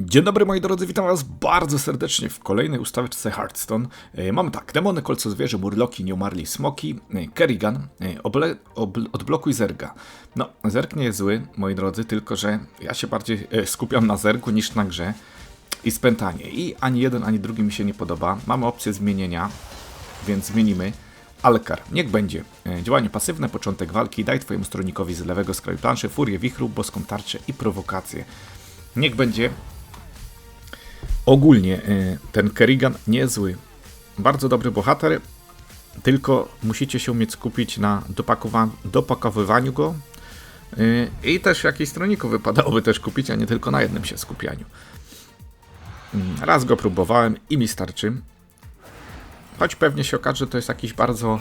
Dzień dobry moi drodzy, witam was bardzo serdecznie w kolejnej ustawce Hearthstone. E, Mamy tak, demony, kolco zwierzę, murloki, nieumarli smoki, e, Kerrigan, e, oble, obl, odblokuj zerga. No, zerg nie jest zły, moi drodzy, tylko że ja się bardziej skupiam na zergu niż na grze i spętanie. I ani jeden, ani drugi mi się nie podoba. Mamy opcję zmienienia, więc zmienimy. Alkar, niech będzie. Działanie pasywne, początek walki, daj twojemu stronikowi z lewego skraju planszy furię, wichru, boską tarczę i prowokację. Niech będzie ogólnie y, ten Kerrigan niezły. Bardzo dobry bohater, tylko musicie się umieć skupić na dopakowa- dopakowywaniu go y, i też jakiś stroniku wypadałoby też kupić, a nie tylko na jednym się skupianiu. Mm, Raz go próbowałem i mi starczy. Choć pewnie się okaże, że to jest jakiś bardzo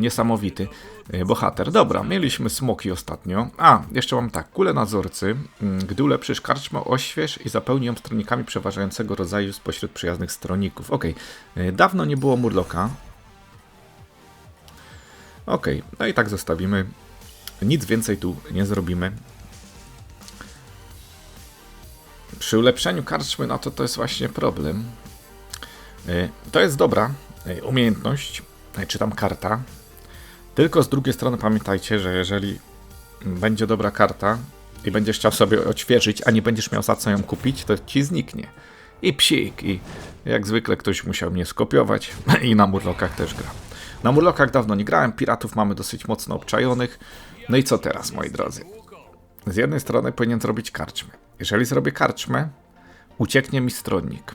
niesamowity e, bohater. Dobra, mieliśmy smoki ostatnio. A, jeszcze mam tak, kule nadzorcy. Mm, Gdy ulepszysz karczmę, ośwież i zapełnij ją stronikami przeważającego rodzaju spośród przyjaznych stroników. Ok, dawno nie było murloka. Ok, no i tak zostawimy. Nic więcej tu nie zrobimy. Przy ulepszeniu karczmy, no to to jest właśnie problem. E, To jest dobra e, umiejętność, e, czy tam karta. Tylko z drugiej strony pamiętajcie, że jeżeli będzie dobra karta i będziesz chciał sobie odświeżyć, a nie będziesz miał za co ją kupić, to ci zniknie. I psik, i jak zwykle ktoś musiał mnie skopiować i na murlokach też gra. Na murlokach dawno nie grałem, piratów mamy dosyć mocno obczajonych. No i co teraz, moi drodzy? Z jednej strony powinien zrobić karczmę. Jeżeli zrobię karczmę, ucieknie mi stronnik.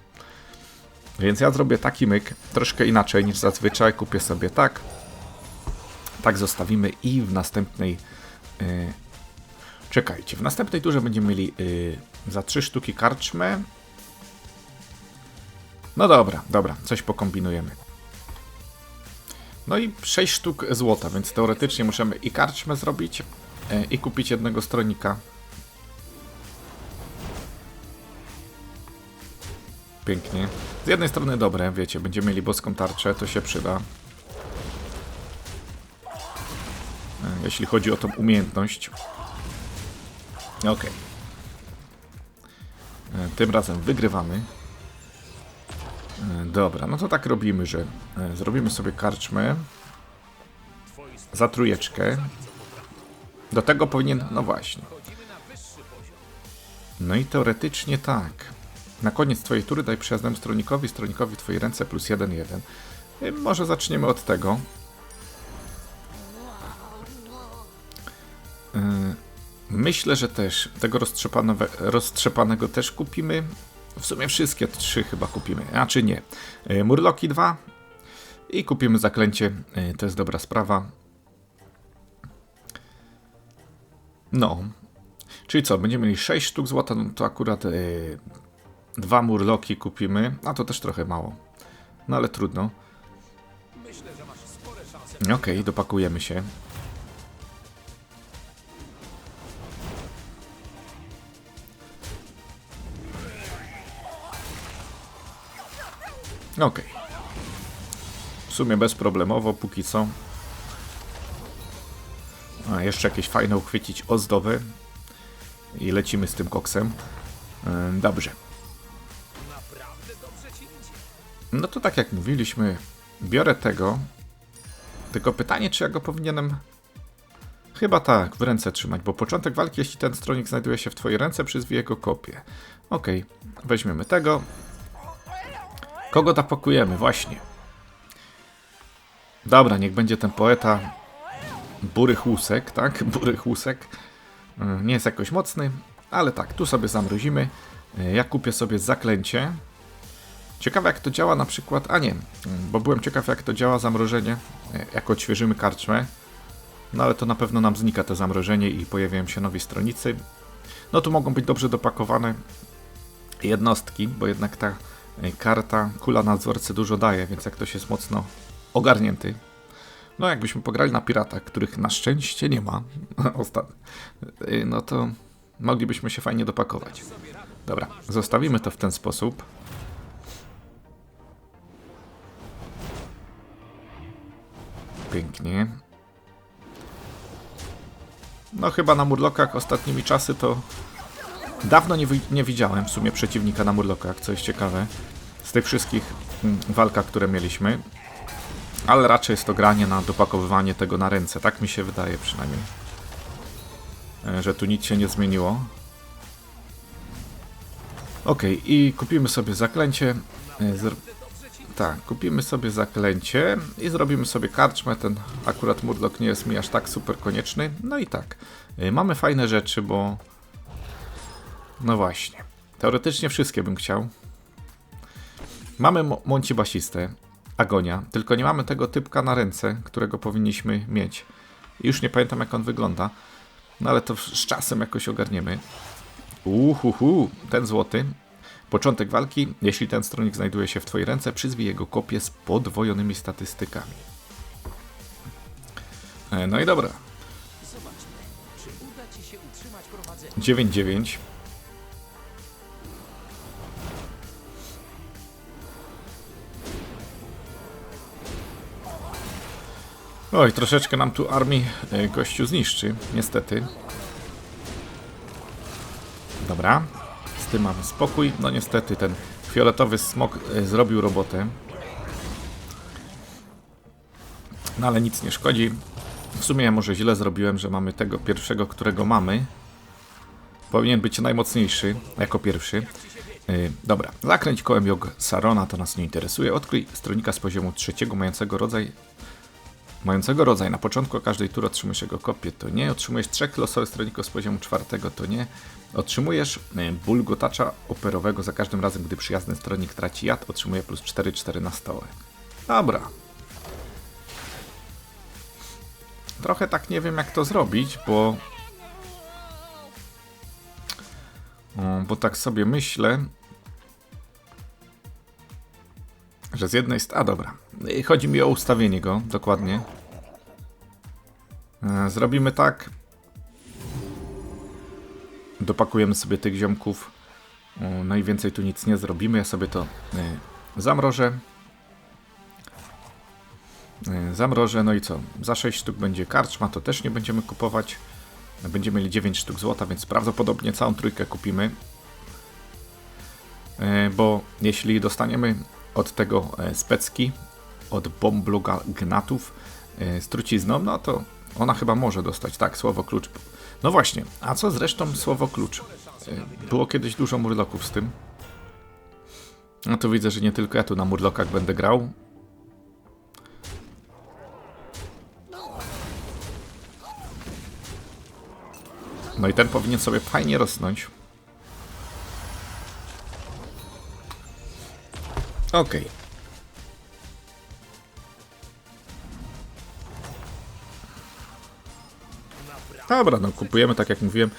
Więc ja zrobię taki myk, troszkę inaczej niż zazwyczaj. Kupię sobie tak. Tak zostawimy i w następnej. y, czekajcie, w następnej turze będziemy mieli y, za trzy sztuki karczmę. No dobra, dobra, coś pokombinujemy. No i 6 sztuk złota, więc teoretycznie możemy i karczmę zrobić, y, i kupić jednego stronika. Pięknie. Z jednej strony dobre, wiecie, będziemy mieli boską tarczę, to się przyda. E, Jeśli chodzi o tą umiejętność. Ok. Tym razem wygrywamy. E, Dobra, no to tak robimy, że e, zrobimy sobie karczmę za trójeczkę. Do tego powinien, no właśnie. No i teoretycznie tak. Na koniec twojej tury daj przyjaznemu stronikowi, stronikowi twojej ręce plus 1-1. Y, Może zaczniemy od tego. Y, Myślę, że też tego roztrzepanego, też kupimy. W sumie wszystkie trzy chyba kupimy, a czy nie. Y, Murloki 2 i kupimy zaklęcie. Y, To jest dobra sprawa. No. Czyli co, będziemy mieli 6 sztuk złota, no to akurat dwa murloki kupimy, a to też trochę mało. No ale trudno. Okej, dopakujemy się. Okej. W sumie bezproblemowo, póki co. A jeszcze jakieś fajne uchwycić ozdoby. I lecimy z tym koksem. Yy, Dobrze. No to tak jak mówiliśmy, biorę tego. Tylko pytanie, czy ja go powinienem. Chyba tak, w ręce trzymać, bo początek walki, jeśli ten stronik znajduje się w twojej ręce, przyzwij jego kopię. Okej, weźmiemy tego. Kogo dopakujemy? Właśnie. Dobra, niech będzie ten poeta Bury Chłusek, tak? Bury Chłusek. Yy, Nie jest jakoś mocny, ale tak, tu sobie zamrozimy. Yy, Ja kupię sobie zaklęcie. Ciekawe jak to działa na przykład, a nie, bo byłem ciekaw jak to działa zamrożenie, e, jak odświeżymy karczmę. No ale to na pewno nam znika to zamrożenie i pojawiają się nowi stronicy. No tu mogą być dobrze dopakowane jednostki, bo jednak ta e, karta, kula nadzorcy dużo daje, więc jak ktoś jest mocno ogarnięty. No jakbyśmy pograli na piratach, których na szczęście nie ma, e, no to moglibyśmy się fajnie dopakować. Dobra, zostawimy to w ten sposób. Pięknie. No chyba na murlokach ostatnimi czasy to Dawno nie, nie widziałem w sumie przeciwnika na Murlokach, co jest ciekawe. Z tych wszystkich mm, walkach, które mieliśmy. Ale raczej jest to granie na dopakowywanie tego na ręce. Tak mi się wydaje przynajmniej. E, Że tu nic się nie zmieniło. Okej, i kupimy sobie zaklęcie. Tak, kupimy sobie zaklęcie i zrobimy sobie karczmę. Ten akurat Murloc nie jest mi aż tak super konieczny. No i tak, y, mamy fajne rzeczy, bo... No właśnie, teoretycznie wszystkie bym chciał. Mamy Monci Basistę, Agonia, tylko nie mamy tego typka na ręce, którego powinniśmy mieć. Już nie pamiętam jak on wygląda, no ale to z czasem jakoś ogarniemy. Uhuhu, ten złoty. Początek walki. Jeśli ten stronnik znajduje się w Twojej ręce, przyzwij jego kopię z podwojonymi statystykami. E, No i dobra. 9-9. Oj, troszeczkę nam tu armii e, gościu zniszczy, niestety. Dobra, z tym mamy spokój. No niestety ten fioletowy smok e, zrobił robotę. No ale nic nie szkodzi. W sumie ja może źle zrobiłem, że mamy tego pierwszego, którego mamy. Powinien być najmocniejszy jako pierwszy. Yy, dobra, zakręć kołem Jog Sarona, to nas nie interesuje. Odkryj stronika z poziomu trzeciego mającego rodzaj mającego rodzaj. Na początku każdej tury otrzymujesz jego kopię, to nie. Otrzymujesz trzech losowych stronników z poziomu czwartego, to nie. Otrzymujesz y, bulgotacza operowego za każdym razem, gdy przyjazny stronnik traci jad, otrzymuje plus 4-4 na stole. Dobra. Trochę tak nie wiem jak to zrobić, bo... Bo tak sobie myślę, że z jednej strony... A dobra, chodzi mi o ustawienie go, dokładnie. E, Zrobimy tak. Dopakujemy sobie tych ziomków. Najwięcej tu nic nie zrobimy. Ja sobie to y, zamrożę. Y, Zamrożę, no i co? Za 6 sztuk będzie karczma, to też nie będziemy kupować. Będziemy mieli 9 sztuk złota, więc prawdopodobnie całą trójkę kupimy. E, Bo jeśli dostaniemy od tego e, specki, od Bombluga Gnatów e, z trucizną, no to ona chyba może dostać, tak, słowo klucz. No właśnie, a co zresztą słowo klucz? E, Było kiedyś dużo murloków z tym. No to widzę, że nie tylko ja tu na murlokach będę grał. No i ten powinien sobie fajnie rosnąć. Okej. Dobra, no kupujemy tak jak mówiłem.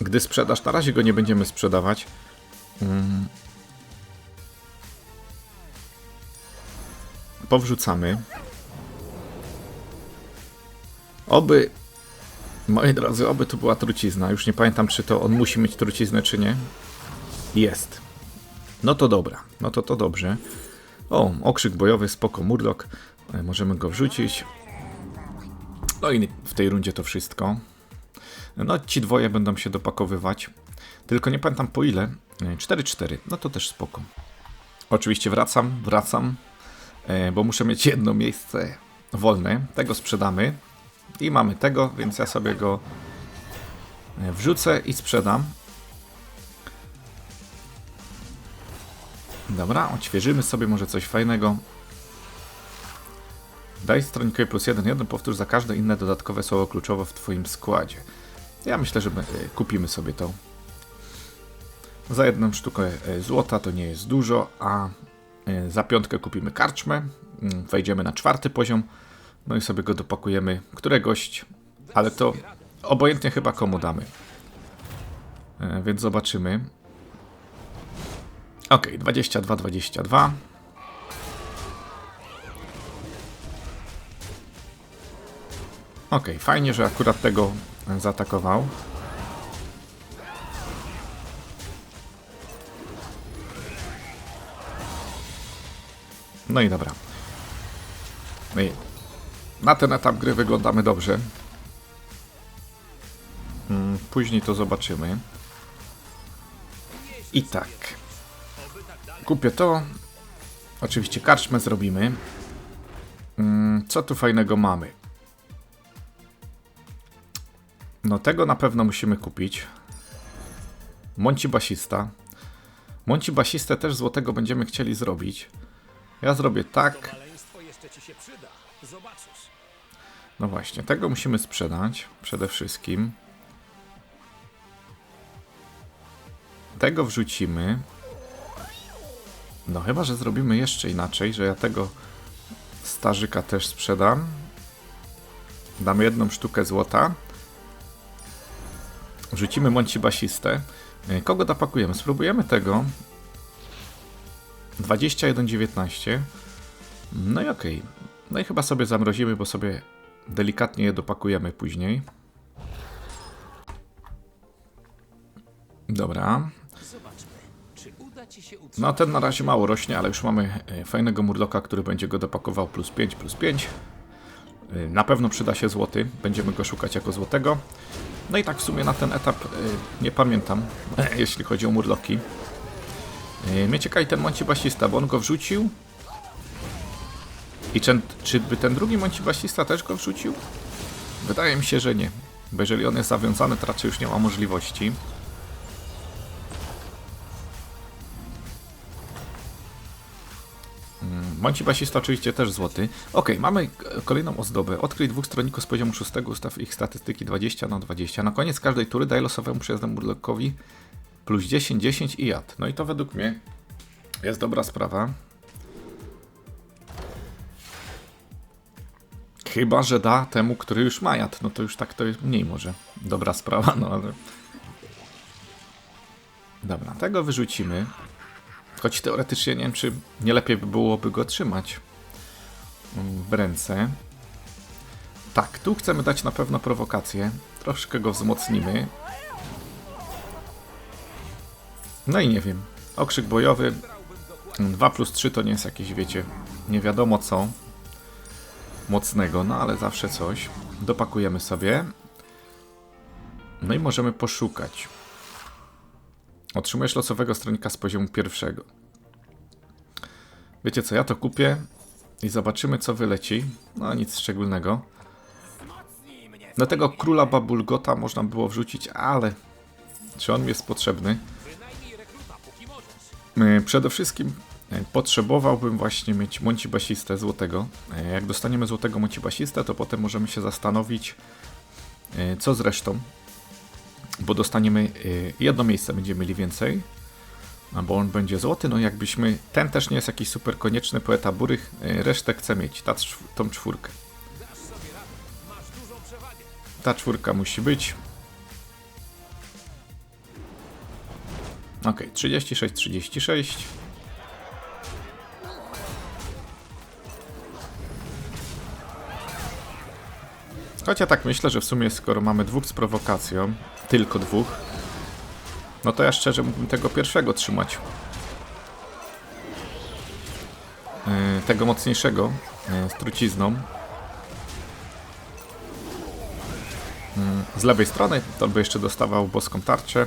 Gdy sprzedasz, na razie go nie będziemy sprzedawać. Mm. Powrzucamy. Oby, moi drodzy, oby tu była trucizna. Już nie pamiętam, czy to on musi mieć truciznę, czy nie. Jest. No to dobra, no to to dobrze. O, okrzyk bojowy, spoko, murlok. E, Możemy go wrzucić. No i w tej rundzie to wszystko. No ci dwoje będą się dopakowywać. Tylko nie pamiętam po ile. E, 4-4, no to też spoko. Oczywiście wracam, wracam, e, bo muszę mieć jedno miejsce wolne. Tego sprzedamy. I mamy tego, więc ja sobie go e, wrzucę i sprzedam. Dobra, odświeżymy sobie może coś fajnego. Daj stronikowi plus 1, 1, powtórz za każde inne dodatkowe słowo kluczowe w Twoim składzie. Ja myślę, że e, kupimy sobie to. Za jedną sztukę e, złota to nie jest dużo, a e, za piątkę kupimy karczmę. Mm, Wejdziemy na czwarty poziom. No i sobie go dopakujemy któregoś, ale to obojętnie chyba komu damy. Więc zobaczymy. Ok, 22, 22. Ok, fajnie, że akurat tego zaatakował. No i dobra. No i na ten etap gry wyglądamy dobrze. Mm, Później to zobaczymy. I tak. Kupię to. Oczywiście karczmę zrobimy. Mm, Co tu fajnego mamy? No tego na pewno musimy kupić. Monci basista. Monci basistę też złotego będziemy chcieli zrobić. Ja zrobię tak. No właśnie, tego musimy sprzedać przede wszystkim. Tego wrzucimy. No chyba, że zrobimy jeszcze inaczej, że ja tego starzyka też sprzedam. Damy jedną sztukę złota. Wrzucimy mąci basistę. E, Kogo dopakujemy? Spróbujemy tego. 21,19. No i okej. No i chyba sobie zamrozimy, bo sobie delikatnie je dopakujemy później. Dobra. Zobaczmy, czy uda ci się utrzymać. No ten na razie mało rośnie, ale już mamy e, fajnego murloka, który będzie go dopakował plus 5, plus 5. E, Na pewno przyda się złoty, będziemy go szukać jako złotego. No i tak w sumie na ten etap e, nie pamiętam, jeśli chodzi o murloki. Mnie ciekawi ten Monci Basista, bo on go wrzucił. I czy, czy by ten drugi Monci Basista też go wrzucił? Wydaje mi się, że nie. Bo jeżeli on jest zawiązany, to raczej już nie ma możliwości. Monci basista oczywiście też złoty. Ok, mamy k- kolejną ozdobę. Odkryj dwóch stronników z poziomu 6, ustaw ich statystyki 20 na 20. Na koniec każdej tury daj losowemu przyjazdnemu Murlokowi plus 10, 10 i jad. No i to według mnie jest dobra sprawa. Chyba, że da temu, który już ma jad. No to już tak to jest mniej może dobra sprawa, no ale... Dobra, tego wyrzucimy. Choć teoretycznie nie wiem, czy nie lepiej by byłoby go trzymać mm, w ręce. Tak, tu chcemy dać na pewno prowokację. Troszkę go wzmocnimy. No i nie wiem. Okrzyk bojowy 2 plus 3 to nie jest jakieś, wiecie, nie wiadomo co mocnego, no ale zawsze coś. Dopakujemy sobie. No i możemy poszukać. Otrzymujesz losowego stronika z poziomu pierwszego. Wiecie co, ja to kupię i zobaczymy co wyleci. No nic szczególnego. Do tego króla Babulgota można było wrzucić, ale czy on jest potrzebny? E, Przede wszystkim e, potrzebowałbym właśnie mieć Monci Basistę złotego. E, Jak dostaniemy złotego Monci Basistę, to potem możemy się zastanowić, co z resztą. Bo dostaniemy e, jedno miejsce, będziemy mieli więcej. a Bo on będzie złoty, no jakbyśmy... Ten też nie jest jakiś super konieczny poeta burych, e, resztę chcę mieć, ta, tą czwórkę. Ta czwórka musi być. Ok, 36, 36. Choć ja tak myślę, że w sumie skoro mamy dwóch z prowokacją, tylko dwóch, no to ja szczerze mógłbym tego pierwszego trzymać. Yy, tego mocniejszego, yy, z trucizną. z lewej strony, to by jeszcze dostawał boską tarczę.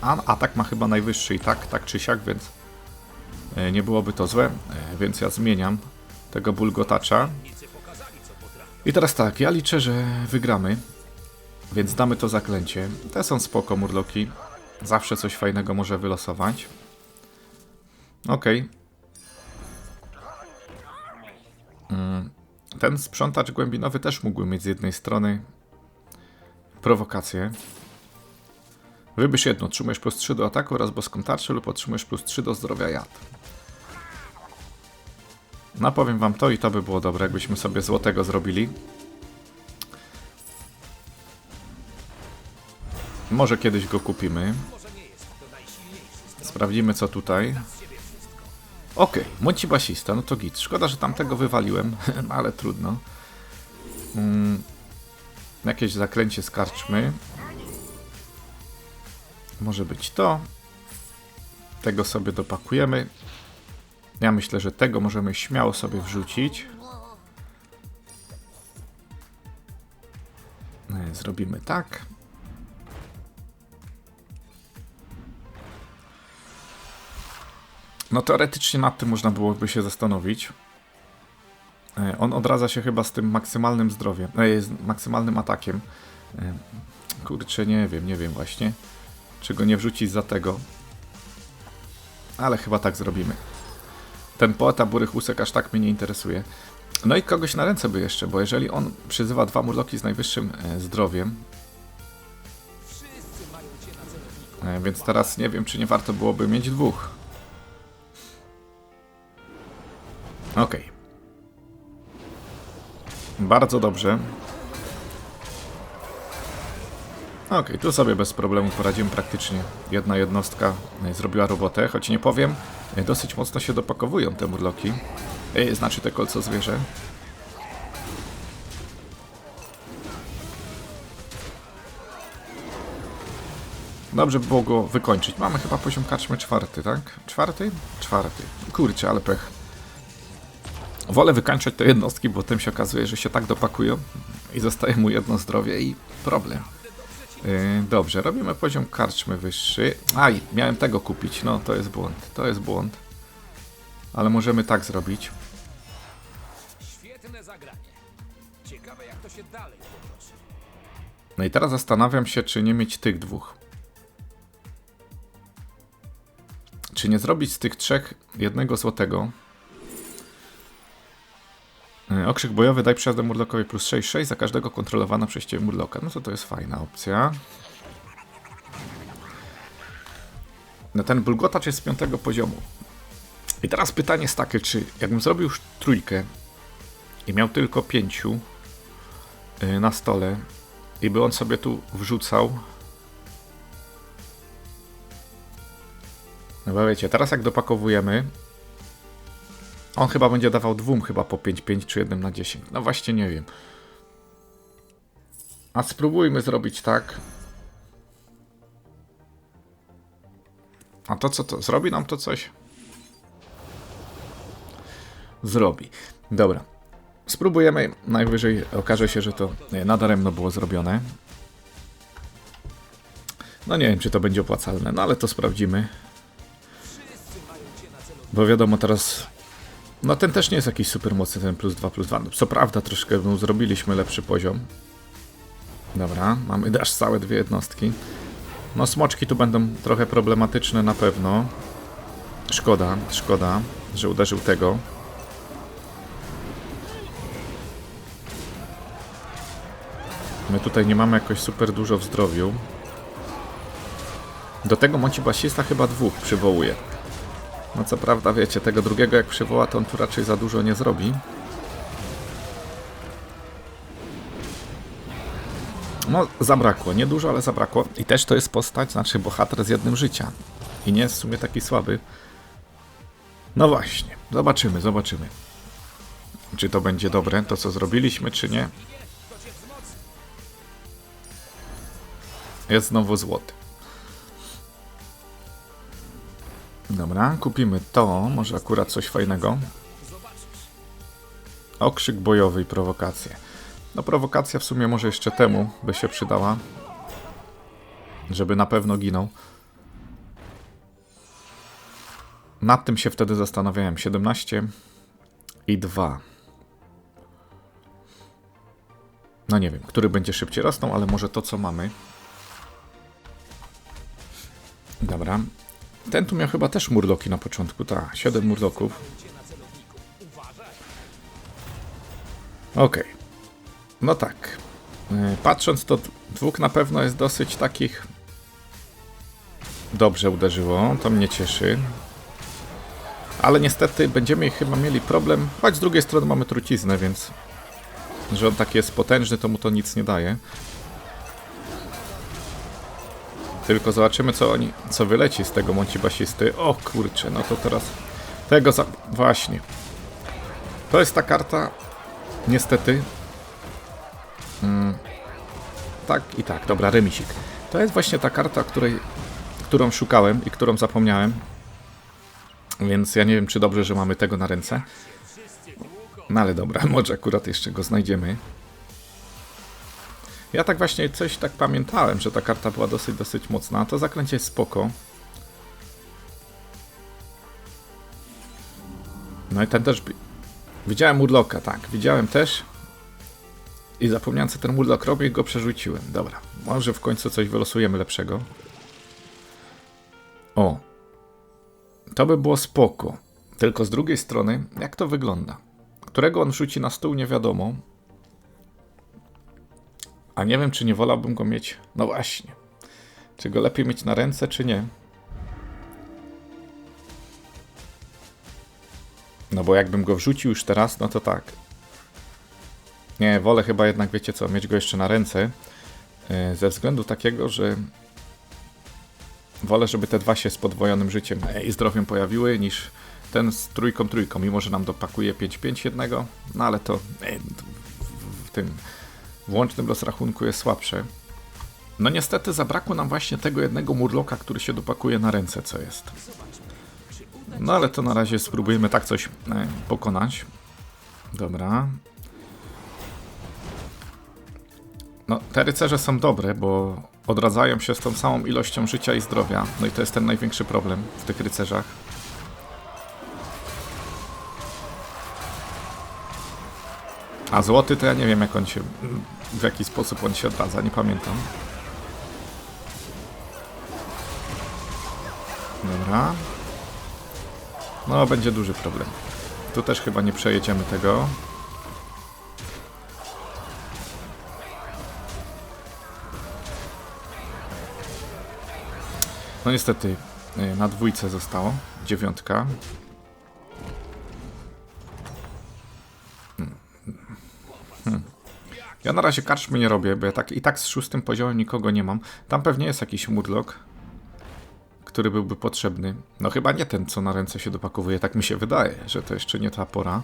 A atak ma chyba najwyższy i tak, tak czy siak, więc e, nie byłoby to złe, e, więc ja zmieniam tego bulgotacza. I teraz tak, ja liczę, że wygramy, więc damy to zaklęcie. Te są spoko murloki, zawsze coś fajnego może wylosować. Okej. Mm, Ten sprzątacz głębinowy też mógłby mieć z jednej strony prowokację. Wybierz jedno, otrzymujesz plus 3 do ataku oraz boską tarczę lub otrzymujesz plus 3 do zdrowia jad. No powiem wam to i to by było dobre, jakbyśmy sobie złotego zrobili. Może kiedyś go kupimy. Sprawdzimy co tutaj. Okej, Monci Basista, no to git. Szkoda, że tamtego wywaliłem, ale trudno. Mm, jakieś zaklęcie z karczmy. Może być to. Tego sobie dopakujemy. Ja myślę, że tego możemy śmiało sobie wrzucić. E, Zrobimy tak. No teoretycznie nad tym można byłoby się zastanowić. E, On odradza się chyba z tym maksymalnym zdrowiem, e, z maksymalnym atakiem. E, Kurczę, nie wiem, nie wiem właśnie. Czy go nie wrzucić za tego. Ale chyba tak zrobimy. Ten poeta burych łusek aż tak mnie nie interesuje. No i kogoś na ręce by jeszcze, bo jeżeli on przyzywa dwa murloki z najwyższym e, zdrowiem, e, więc teraz nie wiem, czy nie warto byłoby mieć dwóch. Okej. Bardzo dobrze. Okej, tu sobie bez problemu poradzimy praktycznie. Jedna jednostka e, zrobiła robotę, choć nie powiem, dosyć mocno się dopakowują te murloki. E, Znaczy te kolco zwierzę. Dobrze by było go wykończyć. Mamy chyba poziom karczmy czwarty, tak? Czwarty? Czwarty. Kurczę, ale pech. Wolę wykańczać te jednostki, bo tym się okazuje, że się tak dopakują i zostaje mu jedno zdrowie i problem. Yy, dobrze, robimy poziom karczmy wyższy. Aj, miałem tego kupić. No, to jest błąd. To jest błąd. Ale możemy tak zrobić. Świetne zagranie. Ciekawe jak to się dalej potoczy. No i teraz zastanawiam się, czy nie mieć tych dwóch. Czy nie zrobić z tych trzech jednego złotego? E, Okrzyk bojowy daj przyjazdę Murlokowi plus 6, 6 za każdego kontrolowana przez ciebie Murloka. No to to jest fajna opcja. No ten bulgotacz jest z piątego poziomu. I teraz pytanie jest takie, czy jakbym zrobił już trójkę i miał tylko pięciu y, na stole i by on sobie tu wrzucał. No bo wiecie, teraz jak dopakowujemy, on chyba będzie dawał dwóm chyba po 5-5 czy jednym na 10. No właśnie nie wiem. A spróbujmy zrobić tak. A to co to? Zrobi nam to coś? Zrobi. Dobra. Spróbujemy. Najwyżej okaże się, że to nie, nadaremno było zrobione. No nie wiem, czy to będzie opłacalne, no ale to sprawdzimy. Bo wiadomo, teraz. No ten też nie jest jakiś super mocny, ten plus 2, plus 2. No, co prawda, troszkę no, zrobiliśmy lepszy poziom. Dobra, mamy aż całe dwie jednostki. No smoczki tu będą trochę problematyczne na pewno. Szkoda, szkoda, że uderzył tego. My tutaj nie mamy jakoś super dużo w zdrowiu. Do tego Monci Basista chyba dwóch przywołuje. No co prawda, wiecie, tego drugiego jak przywoła, to on tu raczej za dużo nie zrobi. No, zabrakło. Nie dużo, ale zabrakło. I też to jest postać, znaczy bohater z jednym życia. I nie jest w sumie taki słaby. No właśnie. Zobaczymy, zobaczymy. Czy to będzie dobre, to co zrobiliśmy, czy nie. Jest znowu złoty. Dobra, kupimy to. Może akurat coś fajnego. Okrzyk bojowy i prowokacje. No prowokacja w sumie może jeszcze temu by się przydała. Żeby na pewno ginął. Nad tym się wtedy zastanawiałem. 17 i 2. No nie wiem, który będzie szybciej rosnął, ale może to co mamy. Dobra. Ten tu miał chyba też murloki na początku, tak. 7 murloków. Okej. No tak. E, Patrząc to dwóch na pewno jest dosyć takich... Dobrze uderzyło, to mnie cieszy. Ale niestety będziemy chyba mieli problem, choć z drugiej strony mamy truciznę, więc... Że on taki jest potężny, to mu to nic nie daje. Tylko zobaczymy, co oni, co wyleci z tego mąci basisty. O kurczę, no to teraz tego za... Właśnie. To jest ta karta, niestety. Mm. Tak i tak, dobra, remisik. To jest właśnie ta karta, której, którą szukałem i którą zapomniałem. Więc ja nie wiem, czy dobrze, że mamy tego na ręce. No ale dobra, może akurat jeszcze go znajdziemy. Ja tak właśnie coś tak pamiętałem, że ta karta była dosyć, dosyć mocna. To zaklęcie jest spoko. No i ten też. Widziałem Murloka, tak, widziałem też. I zapomniałem, co ten Murlock robi i go przerzuciłem. Dobra, może w końcu coś wylosujemy lepszego. O. To by było spoko. Tylko z drugiej strony, jak to wygląda? Którego on rzuci na stół, nie wiadomo. A nie wiem, czy nie wolałbym go mieć. No właśnie. Czy go lepiej mieć na ręce, czy nie? No bo jakbym go wrzucił już teraz, no to tak. Nie, wolę chyba jednak, wiecie co, mieć go jeszcze na ręce. yy, Ze względu takiego, że wolę, żeby te dwa się z podwojonym życiem e, i zdrowiem pojawiły, niż ten z trójką trójką. Mimo, że nam dopakuje 5-5 jednego, no ale to e, w- w włącznym rozrachunku jest słabsze. No niestety zabrakło nam właśnie tego jednego murloka, który się dopakuje na ręce, co jest. No ale to na razie spróbujemy tak coś e, pokonać. Dobra. No, te rycerze są dobre, bo odradzają się z tą samą ilością życia i zdrowia. No i to jest ten największy problem w tych rycerzach. A złoty to ja nie wiem jak on się... w jaki sposób on się odradza, nie pamiętam. Dobra. No, będzie duży problem. Tu też chyba nie przejedziemy tego. No niestety, y, na dwójce zostało. Dziewiątka. Ja na razie karczmy nie robię, bo ja tak, i tak z szóstym poziomem nikogo nie mam. Tam pewnie jest jakiś murlock, który byłby potrzebny. No chyba nie ten, co na ręce się dopakowuje. Tak mi się wydaje, że to jeszcze nie ta pora.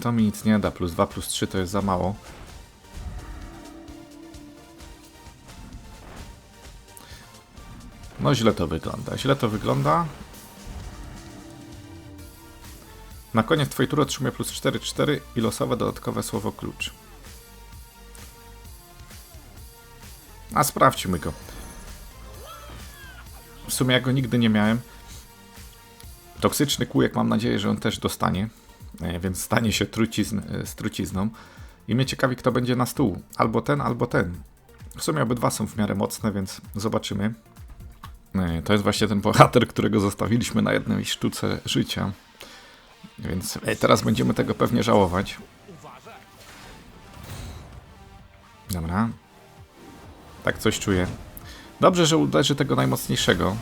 To mi nic nie da. Plus 2, plus 3 to jest za mało. No źle to wygląda. Źle to wygląda. Na koniec twojej tury otrzymuję plus 4, 4 i losowe dodatkowe słowo klucz. A sprawdźmy go. W sumie ja go nigdy nie miałem. Toksyczny kółek mam nadzieję, że on też dostanie. E, Więc stanie się trucizn, e, z trucizną. I mnie ciekawi, kto będzie na stół. Albo ten, albo ten. W sumie obydwa są w miarę mocne, więc zobaczymy. E, To jest właśnie ten bohater, którego zostawiliśmy na jednej sztuce życia. Więc teraz będziemy tego pewnie żałować. Dobra. Tak coś czuję. Dobrze, że uderzy tego najmocniejszego.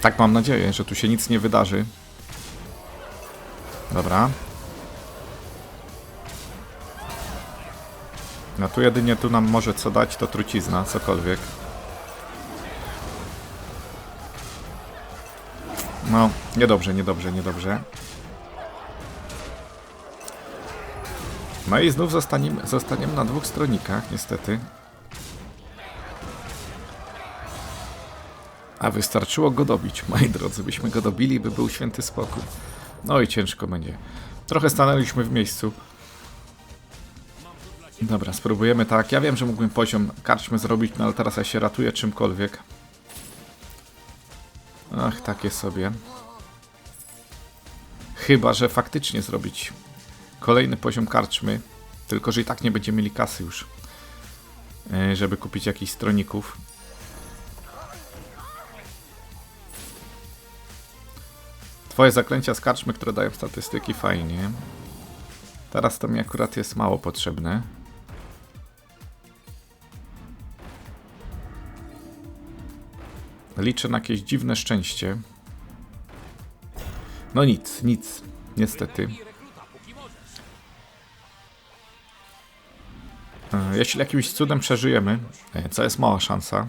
Tak mam nadzieję, że tu się nic nie wydarzy. Dobra. No tu jedynie tu nam może co dać, to trucizna, cokolwiek. No, niedobrze, niedobrze, niedobrze. No i znów zostaniemy, zostaniemy na dwóch stronikach, niestety. A wystarczyło go dobić, moi drodzy. Byśmy go dobili, by był święty spokój. No i ciężko będzie. Trochę stanęliśmy w miejscu. Dobra, spróbujemy tak. Ja wiem, że mógłbym poziom karczmy zrobić, no ale teraz ja się ratuję czymkolwiek. Ach, takie sobie. Chyba, że faktycznie zrobić kolejny poziom karczmy. Tylko, że i tak nie będziemy mieli kasy już. e, Żeby kupić jakichś stroników. Twoje zaklęcia z karczmy, które dają statystyki, fajnie. Teraz to mi akurat jest mało potrzebne. Liczę na jakieś dziwne szczęście. No nic, nic. Niestety. Jeśli jakimś cudem przeżyjemy, e, co jest mała szansa,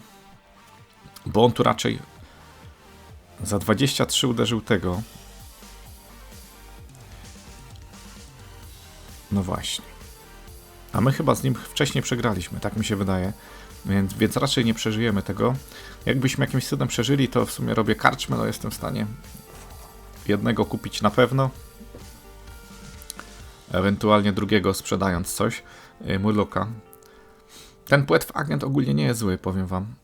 bo on tu raczej za 23 uderzył tego. No właśnie. A my chyba z nim wcześniej przegraliśmy, tak mi się wydaje. Więc, więc raczej nie przeżyjemy tego. Jakbyśmy jakimś cudem przeżyli, to w sumie robię karczmę, no jestem w stanie jednego kupić na pewno. Ewentualnie drugiego sprzedając coś. Yy, Murloka. Ten płetw agent ogólnie nie jest zły, powiem wam.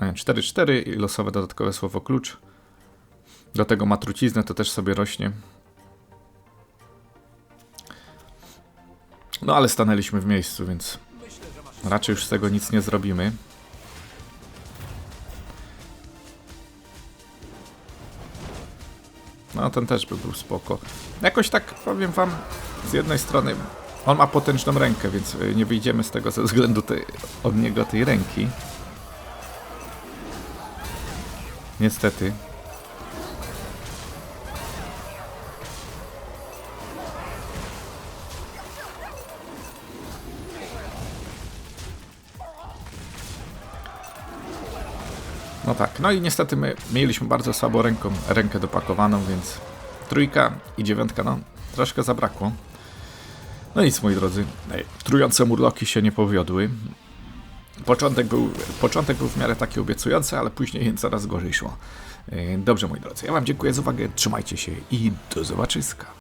E, 4-4 i losowe dodatkowe słowo klucz. Do tego ma truciznę, to też sobie rośnie. No ale stanęliśmy w miejscu, więc raczej już z tego nic nie zrobimy. No ten też by był spoko. Jakoś tak powiem wam, z jednej strony on ma potężną rękę, więc y, nie wyjdziemy z tego ze względu tej, od niego tej ręki. Niestety. No tak, no i niestety my mieliśmy bardzo słabą ręką, rękę dopakowaną, więc trójka i dziewiątka, no troszkę zabrakło. No nic, moi drodzy, trujące murloki się nie powiodły. Początek był, początek był w miarę taki obiecujący, ale później coraz gorzej szło. Dobrze, moi drodzy, ja wam dziękuję za uwagę, trzymajcie się i do zobaczyska.